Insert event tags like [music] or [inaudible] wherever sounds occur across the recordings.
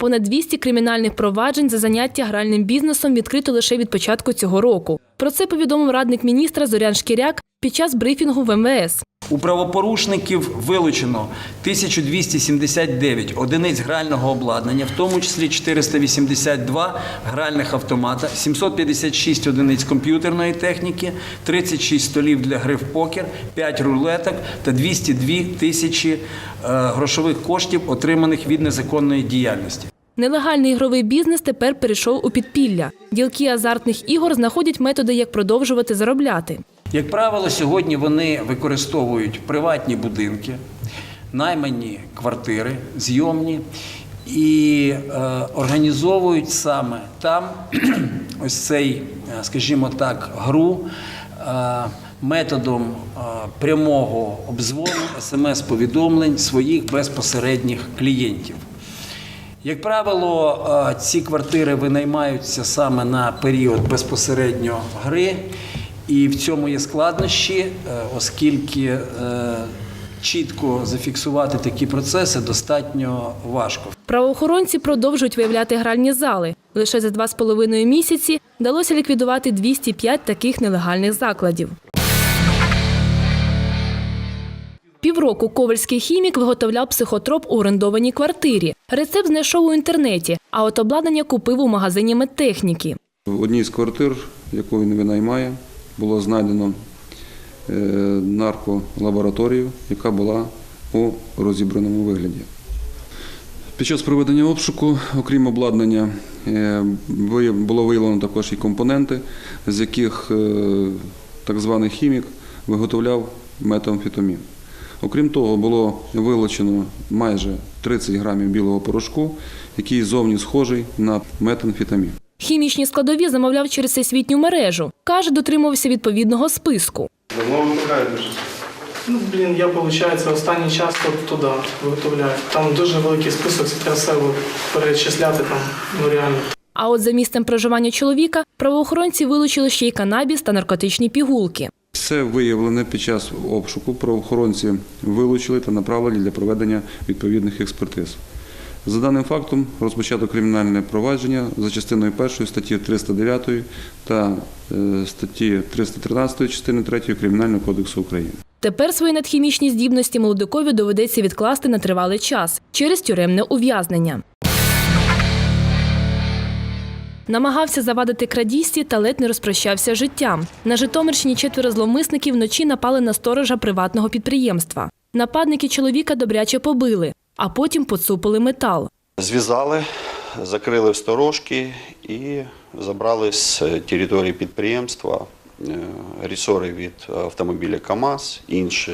Понад 200 кримінальних проваджень за заняття гральним бізнесом відкрито лише від початку цього року. Про це повідомив радник міністра Зорян Шкіряк під час брифінгу в МВС. У правопорушників вилучено 1279 одиниць грального обладнання, в тому числі 482 гральних автомата, 756 одиниць комп'ютерної техніки, 36 столів для гри в покер, 5 рулеток та 202 тисячі е, грошових коштів, отриманих від незаконної діяльності. Нелегальний ігровий бізнес тепер перейшов у підпілля. Ділки азартних ігор знаходять методи, як продовжувати заробляти. Як правило, сьогодні вони використовують приватні будинки, наймані квартири, зйомні і е, організовують саме там [clears throat] ось цей, е, скажімо так, гру е, методом прямого обзвону смс-повідомлень своїх безпосередніх клієнтів. Як правило, ці квартири винаймаються саме на період безпосередньо гри, і в цьому є складнощі, е, оскільки е, чітко зафіксувати такі процеси достатньо важко. Правоохоронці продовжують виявляти гральні зали. Лише за два з половиною місяці вдалося ліквідувати 205 таких нелегальних закладів. Півроку ковальський хімік виготовляв психотроп у орендованій квартирі. Рецепт знайшов у інтернеті, а от обладнання купив у магазині медтехніки. В одній з квартир, яку він винаймає, було знайдено е, нарколабораторію, яка була у розібраному вигляді. Під час проведення обшуку, окрім обладнання, е, було виявлено також і компоненти, з яких е, так званий хімік виготовляв метамфетамін. Окрім того, було вилучено майже 30 грамів білого порошку, який зовні схожий на метамфетамін. Хімічні складові замовляв через всесвітню мережу. Каже, дотримувався відповідного списку. Давно щось? Ну, блін, я, виходить, останній час от туди виготовляю. Там дуже великий список, це треба все перечисляти там, ну реально. А от за місцем проживання чоловіка правоохоронці вилучили ще й канабіс та наркотичні пігулки. Все виявлене під час обшуку правоохоронці вилучили та направлені для проведення відповідних експертиз. За даним фактом розпочато кримінальне провадження за частиною 1 статті 309 та е, статті 313 частини 3 Кримінального кодексу України. Тепер свої надхімічні здібності молодикові доведеться відкласти на тривалий час через тюремне ув'язнення. Намагався завадити крадійстві та ледь не розпрощався життям. На Житомирщині четверо зловмисників вночі напали на сторожа приватного підприємства. Нападники чоловіка добряче побили, а потім поцупили метал. Зв'язали, закрили в сторожки і забрали з території підприємства е, рісори від автомобіля КАМАЗ, інші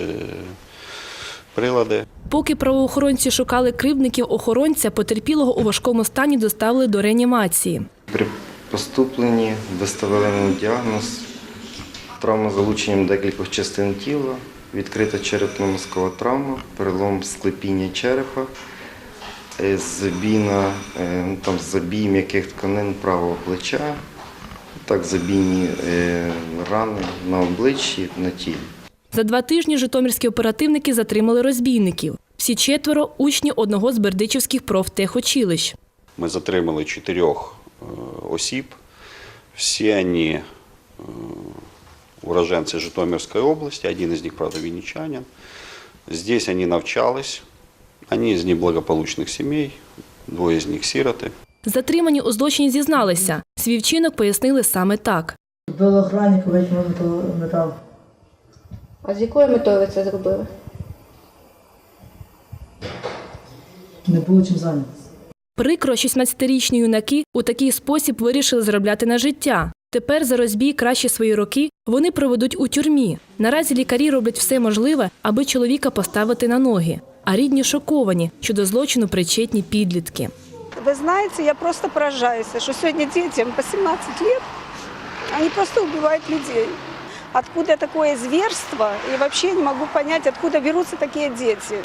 прилади. Поки правоохоронці шукали кривдників охоронця, потерпілого у важкому стані доставили до реанімації. При поступленні виставили діагноз травма залученням декількох частин тіла, відкрита черепно-мозкова травма, перелом склепіння черепа, е, забійна, е, ну, там забій м'яких тканин правого плеча, так забійні е, рани на обличчі, на тілі. За два тижні житомирські оперативники затримали розбійників. Всі четверо учні одного з бердичівських профтехучилищ. Ми затримали чотирьох осіб. Всі вони уроженці Житомирської області, один із них, правда, вінничанин. Здесь они навчались, они из неблагополучных семей, двое из них сироты. Затримані у злочині зізналися. Свій вчинок пояснили саме так. До охранника метал- метал. А з якою метою ви це зробили? Не було чим зайнятися. Прикро, 16-річні юнаки у такий спосіб вирішили заробляти на життя. Тепер за розбій кращі свої роки вони проведуть у тюрмі. Наразі лікарі роблять все можливе, аби чоловіка поставити на ноги. А рідні шоковані, що до злочину причетні підлітки. Вы знаете, я просто поражаюсь, что сегодня детям по 17 лет, они просто убивают людей. Откуда такое зверство? И вообще не могу понять, откуда берутся такие дети.